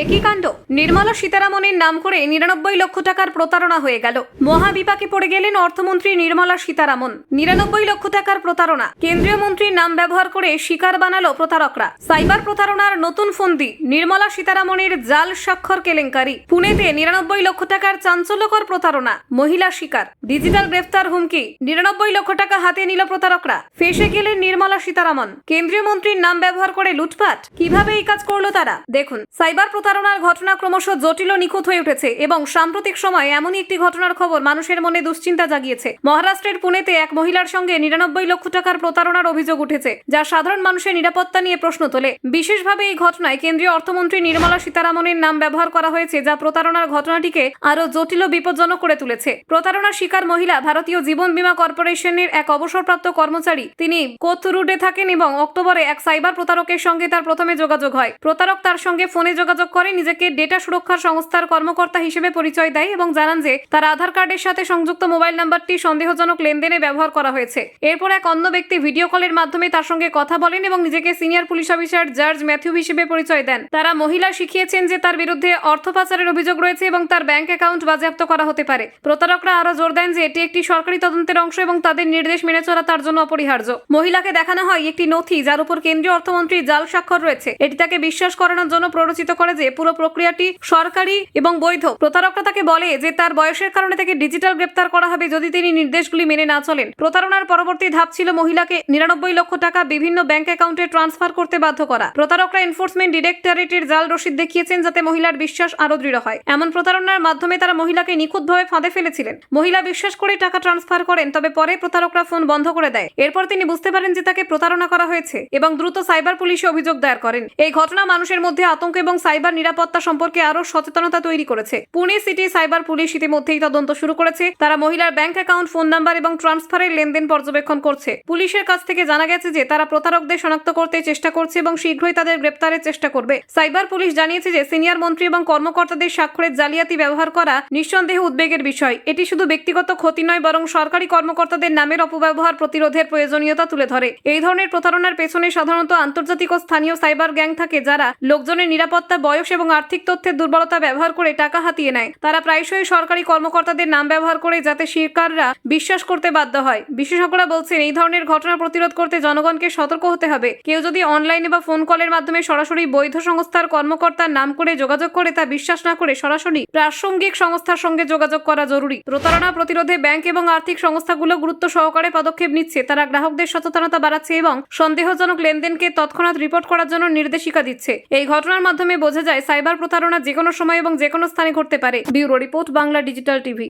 একই কাণ্ড। নির্মলা সীতারামনের নাম করে নিরানব্বই লক্ষ টাকার প্রতারণা হয়ে গেল। মহাবিপাকে পড়ে গেলেন অর্থমন্ত্রী নির্মলা সীতারামন। নিরানব্বই লক্ষ টাকার প্রতারণা। কেন্দ্রীয় মন্ত্রীর নাম ব্যবহার করে শিকার বানালো প্রতারকরা। সাইবার প্রতারণার নতুন ফন্দি, নির্মলা সীতারামনের জাল স্বাক্ষর কেলেঙ্কারি। পুনেতে নিরানব্বই লক্ষ টাকার চাঞ্চল্যকর প্রতারণা, মহিলা শিকার। ডিজিটাল গ্রেফতার হুমকি, নিরানব্বই লক্ষ টাকা হাতে নিল প্রতারকরা। ফেসে গেলেন নির্মলা সীতারামন। কেন্দ্রীয় মন্ত্রীর নাম ব্যবহার করে লুটপাট? কীভাবে এই কাজ করল তারা? দেখুন, সাইবার প্রতারণার ঘটনা ক্রমশ জটিল নিখুঁত হয়ে উঠেছে এবং সাম্প্রতিক সময়ে এমনই একটি ঘটনার খবর মানুষের মনে দুশ্চিন্তা জাগিয়েছে। মহারাষ্ট্রের পুনেতে এক মহিলার সঙ্গে নিরানব্বই লক্ষ টাকার প্রতারণার অভিযোগ উঠেছে, যা সাধারণ মানুষের নিরাপত্তা নিয়ে প্রশ্ন তোলে। বিশেষভাবে এই ঘটনায় কেন্দ্রীয় অর্থমন্ত্রী নির্মলা সীতারামনের নাম ব্যবহার করা হয়েছে, যা প্রতারণার ঘটনাটিকে আরও জটিল ও বিপজ্জনক করে তুলেছে। প্রতারণার শিকার মহিলা ভারতীয় জীবন বীমা কর্পোরেশনের এক অবসরপ্রাপ্ত কর্মচারী। তিনি কোথরুডে থাকেন এবং অক্টোবরে এক সাইবার প্রতারকের সঙ্গে তার প্রথমে যোগাযোগ হয়। প্রতারক তার সঙ্গে ফোনে যোগাযোগ করে নিজেকে ডেটা সুরক্ষা সংস্থার কর্মকর্তা হিসেবে পরিচয় দেয় এবং জানান যে তার আধার কার্ডের সাথে সংযুক্ত মোবাইল নাম্বারটি সন্দেহজনক লেনদেনে ব্যবহার করা হয়েছে। এরপর এক অন্য ব্যক্তি ভিডিও কলের মাধ্যমে তার সঙ্গে কথা বলেন এবং নিজেকে senior police officer George Mathew হিসেবে পরিচয় দেন। তারা মহিলা শিখিয়েছেন যে তার বিরুদ্ধে অর্থ পাচারের অভিযোগ রয়েছে এবং তার ব্যাংক অ্যাকাউন্ট বাজেয়াপ্ত করা হতে পারে। প্রতারকরা আরও জোর দেন যে এটি একটি সরকারি তদন্তের অংশ এবং তাদের নির্দেশ মেনে চলা তার জন্য অপরিহার্য। মহিলাকে দেখানো হয় একটি নথি যার উপর কেন্দ্রীয় অর্থমন্ত্রী জাল স্বাক্ষর রয়েছে। এটি তাকে বিশ্বাস করানোর জন্য প্ররোচিত করে যে পুরো প্রক্রিয়াটি সরকারি এবং বৈধ। প্রতারকরা তাকে বলে যে তার বয়সের কারণে তাকে ডিজিটাল গ্রেপ্তার করা হবে যদি তিনি নির্দেশগুলি মেনে না চলেন। প্রতারণার পরবর্তী ধাপ ছিল মহিলাকে নিরানব্বই লক্ষ টাকা বিভিন্ন ব্যাংক অ্যাকাউন্টে ট্রান্সফার করতে বাধ্য করা। প্রতারকরা এনফোর্সমেন্ট ডিরেক্টরেটের জাল রসিদ দেখিয়েছেন যাতে মহিলার বিশ্বাস আরও দৃঢ় হয়। এমন প্রতারণার মাধ্যমে তারা মহিলাকে নিখুঁতভাবে ফাঁদে ফেলেছিলেন। মহিলা বিশ্বাস করে টাকা ট্রান্সফার করেন, তবে পরে প্রতারকরা ফোন বন্ধ করে দেয়। এরপর তিনি বুঝতে পারেন যে তাকে প্রতারণা করা হয়েছে এবং দ্রুত সাইবার পুলিশে অভিযোগ দায়ের করেন। এই ঘটনা মানুষের মধ্যে আতঙ্ক এবং সাইবার নিরাপত্তা সম্পর্কে আরও সচেতনতা তৈরি করেছে। পুনে সিটি সাইবার পুলিশ ইতিমধ্যেই তদন্ত শুরু করেছে। তারা মহিলার ব্যাংক অ্যাকাউন্ট, ফোন নাম্বার এবং ট্রান্সফারের লেনদেন পর্যবেক্ষণ করছে। পুলিশের কাছ থেকে জানা গেছে যে, তারা প্রতারকদের শনাক্ত করতে চেষ্টা করছে এবং শীঘ্রই তাদের গ্রেপ্তারের চেষ্টা করবে। সাইবার পুলিশ জানিয়েছে যে, সিনিয়র মন্ত্রী এবং কর্মকর্তাদের স্বাক্ষরের জালিয়াতি ব্যবহার করা নিঃসন্দেহে উদ্বেগের বিষয়। এটি শুধু ব্যক্তিগত ক্ষতি নয়, বরং সরকারি কর্মকর্তাদের নামের অপব্যবহার, প্রতিরোধের প্রয়োজনীয়তা তুলে ধরে। এই ধরনের প্রতারণার পেছনে সাধারণত আন্তর্জাতিক ও স্থানীয় সাইবার গ্যাং থাকে, যারা লোকজনের নিরাপত্তা বয়স এবং আর্থিক তথ্যের দুর্বলতা ব্যবহার করে টাকা হাতিয়ে নেয়। তারা প্রায়শই সরকারি কর্মকর্তাদের নাম ব্যবহার করে যাতে শিরকাররা বিশ্বাস করতে বাধ্য হয়। বিশেষজ্ঞরা বলছেন, এই ধরনের ঘটনা প্রতিরোধ করতে জনগণকে সতর্ক হতে হবে। কেউ যদি অনলাইনে বা ফোন কলের মাধ্যমে সরাসরি বৈধ সংস্থার কর্মকর্তার নাম করে যোগাযোগ করে, তা বিশ্বাস না করে সরাসরি প্রাসঙ্গিক সংস্থার সঙ্গে যোগাযোগ করা জরুরি। প্রতারণা প্রতিরোধে ব্যাংক এবং আর্থিক সংস্থাগুলো গুরুত্ব সহকারে পদক্ষেপ নিচ্ছে। তারা গ্রাহকদের সচেতনতা বাড়াচ্ছে এবং সন্দেহজনক লেনদেনকে তৎক্ষণাৎ রিপোর্ট করার জন্য নির্দেশিকা দিচ্ছে। এই ঘটনার মাধ্যমে বোঝা যায়, সাইবার প্রতারণা যে কোনো সময় এবং যে কোনো স্থানে ঘটতে পারে। Bureau report, Bangla digital TV.